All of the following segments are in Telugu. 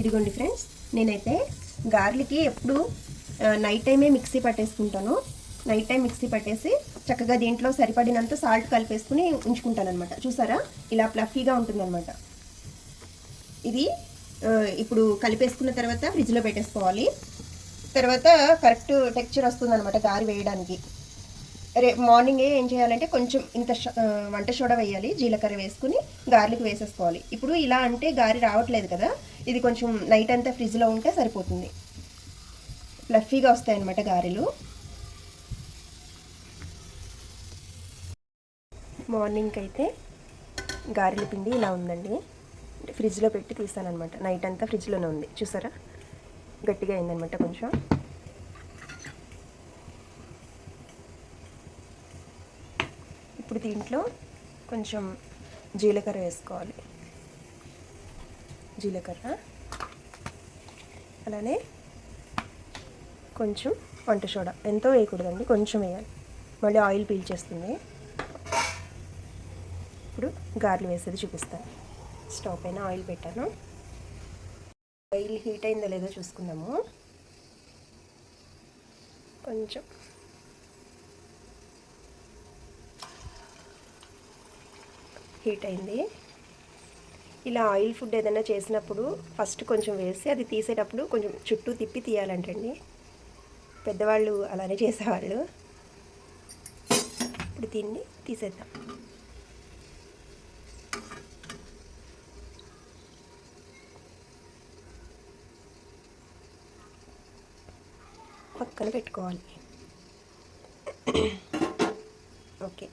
ఇదిగోండి ఫ్రెండ్స్ నేనైతే గార్లికి ఎప్పుడు నైట్ టైమే మిక్సీ పట్టేసుకుంటాను. నైట్ టైం మిక్సీ పట్టేసి చక్కగా దీంట్లో సరిపడినంత సాల్ట్ కలిపేసుకుని ఉంచుకుంటాను అనమాట చూసారా? ఇలా ప్లఫీగా ఉంటుందన్నమాట. ఇది ఇప్పుడు కలిపేసుకున్న తర్వాత ఫ్రిడ్జ్లో పెట్టేసుకోవాలి. తర్వాత కరెక్ట్ టెక్చర్ వస్తుంది అనమాట గారి వేయడానికి. రే మార్నింగే ఏం చేయాలంటే కొంచెం ఇంత వంట సోడా వేయాలి జీలకర్ర వేసుకుని గార్లిక్ వేసేసుకోవాలి. ఇప్పుడు ఇలా అంటే గారి రావట్లేదు కదా ఇది కొంచెం నైట్ అంతా ఫ్రిడ్జ్లో ఉంటే సరిపోతుంది. ఫ్లఫీగా వస్తాయి అనమాట గారెలు. మార్నింగ్కి అయితే గారెల పిండి ఇలా ఉందండి. ఫ్రిడ్జ్లో పెట్టి తీస్తాను అనమాట నైట్ అంతా ఫ్రిడ్జ్లోనే ఉంది. చూసారా? గట్టిగా అయిందనమాట కొంచెం. ఇప్పుడు దీంట్లో కొంచెం జీలకర్ర వేసుకోవాలి. జీలకర్ర. అలానే కొంచెం వంట సోడా. ఎంతో వేయకూడదండి కొంచెం వేయాలి. మళ్ళీ ఆయిల్ పీల్చేస్తుంది ఇప్పుడు గార్లు వేసేది చూపిస్తాను. స్టవ్ పైన ఆయిల్ పెట్టాను. ఆయిల్ హీట్ అయిందో లేదో చూసుకుందాము. కొంచెం హీట్ అయింది. ఇలా ఆయిల్ ఫుడ్ ఏదైనా చేసినప్పుడు ఫస్ట్ కొంచెం వేసి అది తీసేటప్పుడు కొంచెం చుట్టూ తిప్పి తీయాలంటండి. పెద్దవాళ్ళు అలానే చేసేవాళ్ళు. ఇప్పుడు దీన్ని తీసేద్దాం. పక్కన పెట్టుకోవాలి. ఓకే.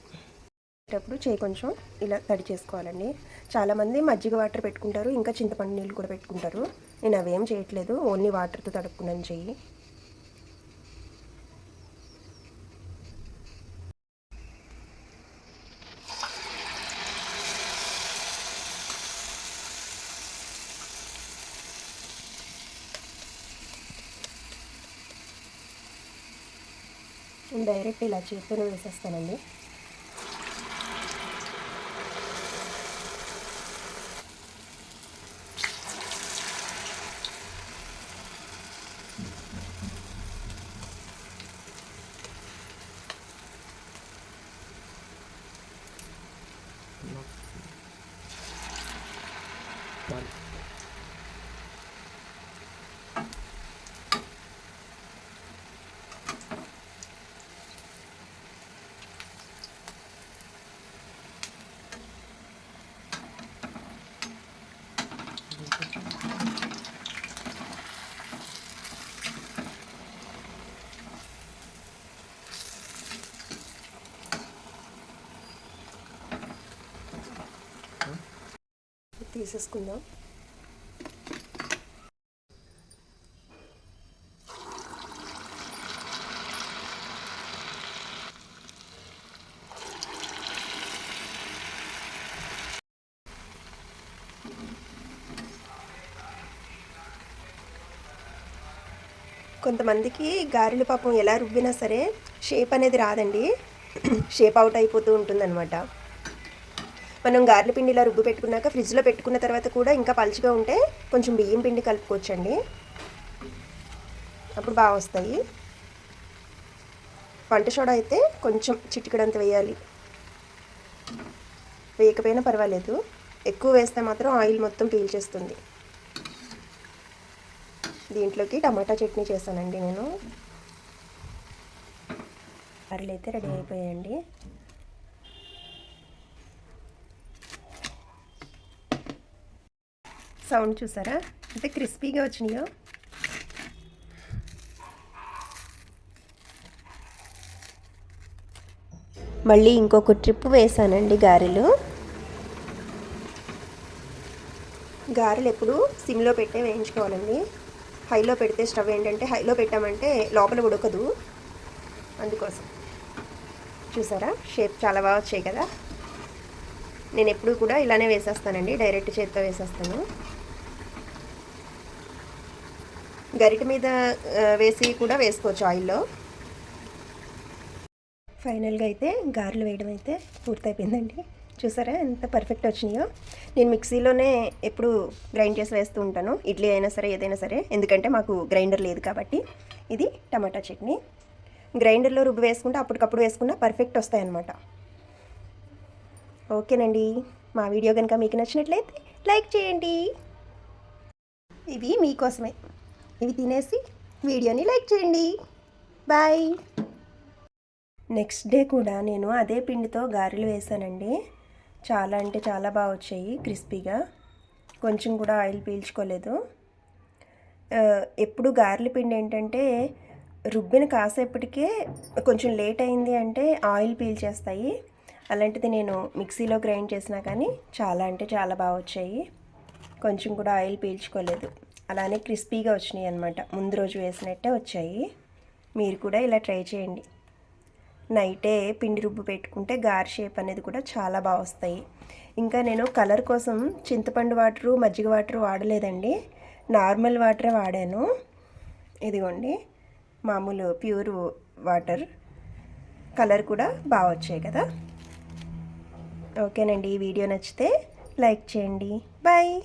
అప్పుడు చేయి కొంచెం ఇలా తడి చేసుకోవాలండి. చాలామంది మజ్జిగ వాటర్ పెట్టుకుంటారు ఇంకా చింతపండు నీళ్ళు కూడా పెట్టుకుంటారు. నేను అవేం చేయట్లేదు ఓన్లీ వాటర్తో తడుపుకున్నాను చెయ్యి. నేను డైరెక్ట్ ఇలా చేతితో వేసేస్తానండి. తీసేసుకుందాం. కొంతమందికి గారెలు పాపం ఎలా రుబ్బినా సరే షేప్ అనేది రాదండి. షేప్ అవుట్ అయిపోతూ ఉంటుందన్నమాట. మనం గారెల పిండి ఇలా రుబ్బు పెట్టుకున్నాక ఫ్రిడ్జ్లో పెట్టుకున్న తర్వాత కూడా ఇంకా పలుచగా ఉంటే కొంచెం బియ్యం పిండి కలుపుకోవచ్చండి. అప్పుడు బాగా వస్తాయి. వంట సోడా అయితే కొంచెం చిటికడంత వేయాలి. వేయకపోయినా పర్వాలేదు. ఎక్కువ వేస్తే మాత్రం ఆయిల్ మొత్తం పీల్చేస్తుంది. దీంట్లోకి టమాటా చట్నీ చేశానండి నేను. గారెలు అయితే రెడీ అయిపోయాయండి. సౌండ్ చూసారా? అంటే క్రిస్పీగా వచ్చినాయో. మళ్ళీ ఇంకొక ట్రిప్ వేసానండి గారెలు. గారెలు ఎప్పుడు సిమ్లో పెట్టే వేయించుకోవాలండి. హైలో పెడితే స్టవ్ ఏంటంటే హైలో పెట్టామంటే లోపల ఉడకదు. అందుకోసం. చూసారా? షేప్ చాలా బాగా వచ్చాయి కదా? నేను ఎప్పుడు కూడా ఇలానే వేసేస్తానండి. డైరెక్ట్ చేత్తో వేసేస్తాను. గరిట మీద వేసి కూడా వేసుకోవచ్చు ఆయిల్లో. ఫైనల్గా అయితే గారెలు వేయడం అయితే పూర్తయిపోయిందండి. చూసారా? ఎంత పర్ఫెక్ట్ వచ్చినాయో. నేను మిక్సీలోనే ఎప్పుడు గ్రైండ్ చేసి వేస్తూ ఉంటాను. ఇడ్లీ అయినా సరే ఏదైనా సరే. ఎందుకంటే మాకు గ్రైండర్ లేదు కాబట్టి. ఇది టమాటా చట్నీ. గ్రైండర్లో రుబ్బు వేసుకుంటే అప్పటికప్పుడు వేసుకున్నా పర్ఫెక్ట్ వస్తాయన్నమాట. ఓకేనండి. మా వీడియో కనుక మీకు నచ్చినట్లయితే లైక్ చేయండి. ఇవి మీకోసమే. ఇవి తినేసి వీడియోని లైక్ చేయండి. బాయ్. నెక్స్ట్ డే కూడా నేను అదే పిండితో గారెలు వేసానండి చాలా అంటే చాలా బాగా వచ్చాయి క్రిస్పీగా. కొంచెం కూడా ఆయిల్ పీల్చుకోలేదు. ఎప్పుడు గారెల పిండి ఏంటంటే రుబ్బిన కాసేపటికే కొంచెం లేట్ అయింది అంటే ఆయిల్ పీల్చేస్తాయి. అలాంటిది నేను మిక్సీలో గ్రైండ్ చేసినా కానీ చాలా అంటే చాలా బాగా వచ్చాయి. కొంచెం కూడా ఆయిల్ పీల్చుకోలేదు. అలానే క్రిస్పీగా వచ్చినాయి అనమాట ముందు రోజు వేసినట్టే వచ్చాయి. మీరు కూడా ఇలా ట్రై చేయండి. నైటే పిండి రుబ్బు పెట్టుకుంటే గార్ షేప్ అనేది కూడా చాలా బాగా వస్తాయి. ఇంకా నేను కలర్ కోసం చింతపండు వాటరు మజ్జిగ వాటర్ వాడలేదండి. నార్మల్ వాటరే వాడాను. ఇదిగోండి మామూలు ప్యూర్ వాటర్. కలర్ కూడా బాగా వచ్చాయి కదా. ఓకేనండి ఈ వీడియో నచ్చితే లైక్ చేయండి. బాయ్!